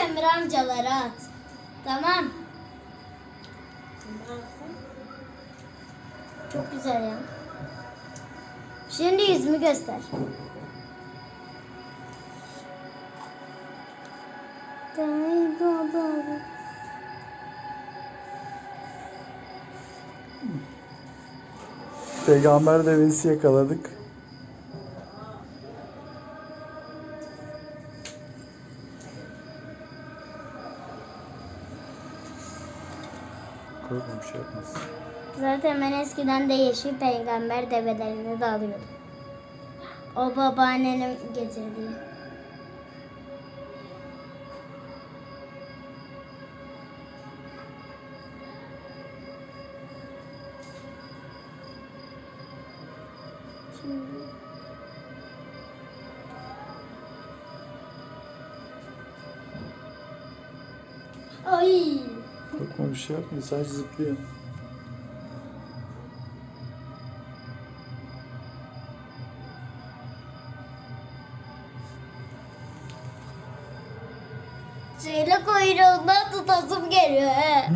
Emre amcalara at. Tamam. Çok güzel ya. Şimdi yüzümü göster. Peygamber devesi yakaladık. Korkma bir şey yapmaz. Zaten ben eskiden de yeşil peygamber develerini de alıyordum. O babaannenin getirdiği. Şimdi... Ay! Korkma bir şey yapmıyor. Sadece zıplıyor. Şeyle kuyruğundan tutasım geliyor he.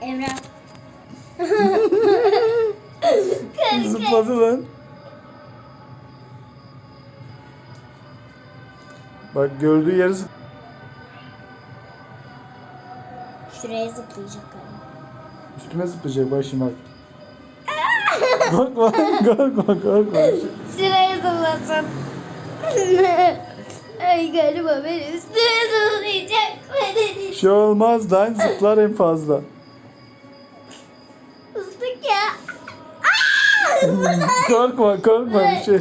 Emrah. Zıpladı lan. Bak gördüğü yeri Şuraya zıplayacak galiba. üstüme zıplayacak bak şimdi bak. korkma, korkma, korkma. Şuraya zıplasın. Ay galiba beni üstüne zıplayacak. Bir şey olmaz lan zıplar en fazla. Islık ya. korkma, korkma bir şey.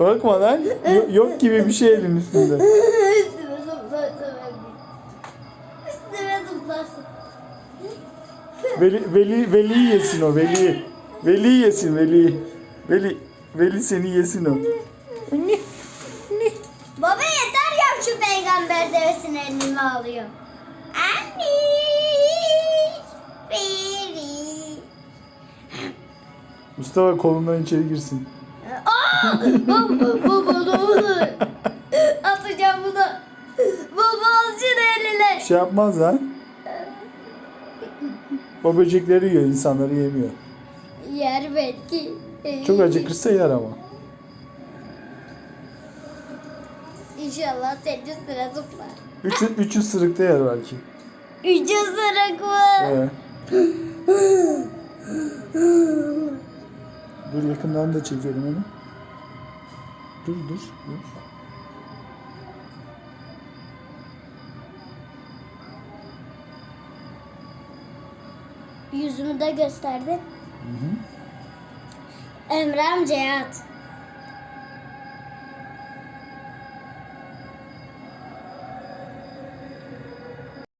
Korkma lan. Yo- yok gibi bir şey elin üstünde. Üstüme zıplarsın. Üstüme zıplarsın. Veli, veli, veli yesin o, veli. Veli yesin, veli. Veli, veli seni yesin o. Baba yeter ya şu peygamber devesini elime alıyor. Anne. Feri. Mustafa kolundan içeri girsin. Baba, baba ne olur. Atacağım bunu. Baba al şunu eline. Bir şey yapmaz lan. O böcekleri yiyor, insanları yemiyor. Yer belki. Çok acıkırsa yer ama. İnşallah senin sıra zıplar. Üç, üç ısırıkta yer belki. Üç ısırık mı? Ee. Dur yakından da çekelim onu. Dur dur dur. Yüzümü de gösterdi. Emre amcaya at.